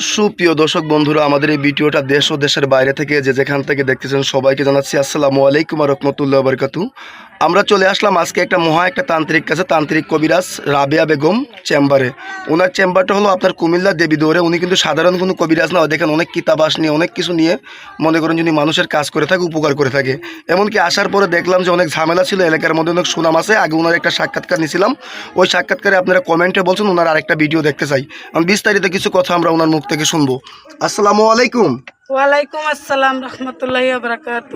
সুপ্রিয় দর্শক বন্ধুরা, আমাদের এই ভিডিওটা দেশ ও দেশের বাইরে থেকে যে যেখান থেকে দেখতেছেন সবাইকে জানাচ্ছি আসসালামু আলাইকুম রহমতুল্লাহ বরকাতু। আমরা চলে আসলাম আজকে একটা মহা একটা তান্ত্রিক কাছে, তান্ত্রিক কবিরাজ রাবেয়া বেগম চেম্বারে। ওনার চেম্বারটা হলো আপনার কুমিল্লা দেবী দৌড়ে। উনি কিন্তু সাধারণ কোনো কবিরাজ না, দেখেন অনেক কিতাবাস নিয়ে অনেক কিছু নিয়ে মনে করেন যিনি মানুষের কাজ করে থাকে, উপকার করে থাকে। এমনকি আসার পরে দেখলাম যে অনেক ঝামেলা ছিল, এলাকার মধ্যে অনেক সুনাম আছে, আগে ওনার একটা সাক্ষাৎকার নিয়েছিলাম ওই সাক্ষাৎকারে আপনারা কমেন্টে বলছেন, ওনার আরেকটা ভিডিও দেখতে চাই। আমি বিস্তারিত কিছু কথা আমরা ওনার মুখ থেকে শুনব। আসসালামু আলাইকুম। ওয়ালাইকুম আসসালাম রহমতুল্লাহ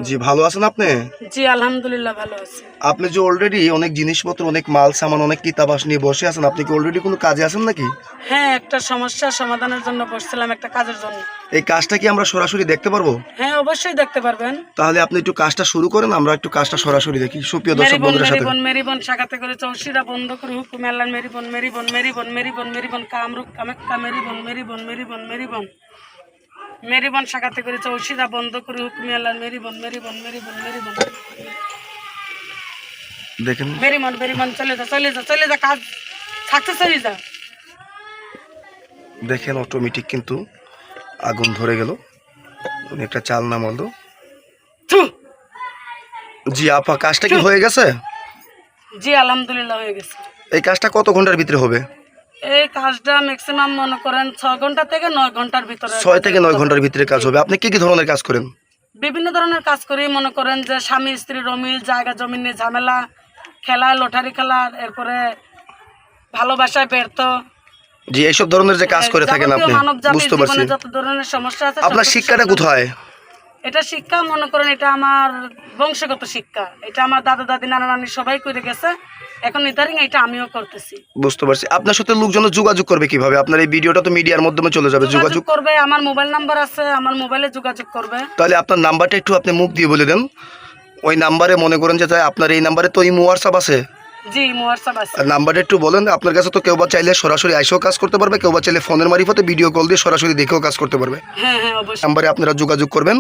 জি ভালো আছেন আপনি? জি আলহামদুলিল্লাহ ভালো আছি। আপনি যে অলরেডি অনেক জিনিসপত্র অনেক মাল সামান অনেক কিতাবাস নিয়ে বসে আছেন আপনি কি অলরেডি কোনো কাজে আছেন নাকি? হ্যাঁ একটা সমস্যার সমাধানের জন্য বসছিলাম একটা কাজের জন্য। এই কাজটা কি আমরা সরাসরি দেখতে পারব? হ্যাঁ অবশ্যই দেখতে পারবেন। তাহলে আপনি একটু কাজটা শুরু করেন আমরা একটু কাজটা সরাসরি দেখি। সুপ্রিয় দর্শক বন্ধুদের সাথে। মেরিবন মেরিবন শাখাতে করে চৌশিরা বন্ধ করে হুকুম আল্লাহ মেরিবন মেরিবন মেরিবন মেরিবন মেরিবন কামরুক কামাক্কা মেরিবন মেরিবন মেরিবন মেরিবন। মেরিবন শাখাতে করে চৌশিরা বন্ধ করে হুকুম আল্লাহ মেরিবন মেরিবন মেরিবন মেরিবন দেখেন। মেরিবন মেরিবন চলে যা চলে যা চলে যা কাজ থাকতে চলে যা। দেখেন অটোমেটিক কিন্তু আগুন ধরে গেল। উনি একটা চাল নামালো থু! জি আপা কাজটা কি হয়ে গেছে? জি আলহামদুলিল্লাহ হয়ে গেছে। এই কাজটা কত ঘণ্টার ভিতরে হবে? এই কাজটা ম্যাক্সিমাম মনে করেন ছ ঘণ্টা থেকে নয় ঘণ্টার ভিতরে ছয় থেকে নয় ঘণ্টার ভিতরে কাজ হবে। আপনি কি কি ধরনের কাজ করেন? বিভিন্ন ধরনের কাজ করি। মনে করেন যে স্বামী স্ত্রী রমিল জায়গা জমি নিয়ে ঝামেলা খেলা লটারি খেলা এরপরে ভালোবাসায় ব্যর্থ। জি এইসব ধরনের যে কাজ করে থাকেন আপনি বুঝতে পারছি। যত ধরনের সমস্যা আছে আপনার শিক্ষাটা। কোথায়? এটা শিক্ষা মনে করেন এটা আমার বংশগত শিক্ষা। এটা আমার দাদা দাদি নানা নানি সবাই করে গেছে। এখন ইদারিং এটা আমিও করতেছি। বুঝতে পারছি। আপনার সাথে লোকজন যোগাযোগ করবে কীভাবে? আপনার এই ভিডিওটা তো মিডিয়ার মাধ্যমে চলে যাবে। যোগাযোগ করবে আমার মোবাইল নাম্বার আছে আমার মোবাইলে যোগাযোগ করবে। তাহলে আপনার নাম্বারটা একটু আপনি মুখ দিয়ে বলে দেন। ওই নাম্বারে মনে করেন যে তাই আপনার এই নাম্বারে তো ইমো হোয়াটসঅ্যাপ আছে। জি আছে। নাম্বারটা একটু বলেন আপনার কাছে তো কেউ বা চাইলে সরাসরি আইসেও কাজ করতে পারবে কেউ বা চাইলে ফোনের মারিফতে ভিডিও কল দিয়ে সরাসরি দেখেও কাজ করতে পারবে। হ্যাঁ হ্যাঁ অবশ্যই। নাম্বারে আপনারা যোগাযোগ করবেন।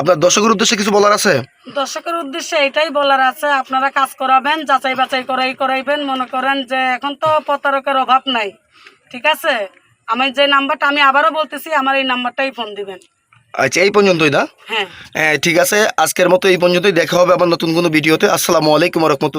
আপনার দর্শকের উদ্দেশ্যে কিছু বলার আছে? দর্শকের উদ্দেশ্যে এটাই বলার আছে আপনারা কাজ করাবেন যাচাই বাছাই করাই করাইবেন মনে করেন যে এখন তো প্রতারকের অভাব নাই ঠিক আছে? আমি যে নাম্বারটা আমি আবারও বলতেছি আমার এই নাম্বারটাই ফোন দিবেন। আচ্ছা এই পর্যন্তই না? হ্যাঁ। হ্যাঁ ঠিক আছে আজকের মতো এই পর্যন্তই দেখা হবে আবার নতুন কোনো ভিডিওতে। আসসালামু আলাইকুম রহমতুল্লাহ।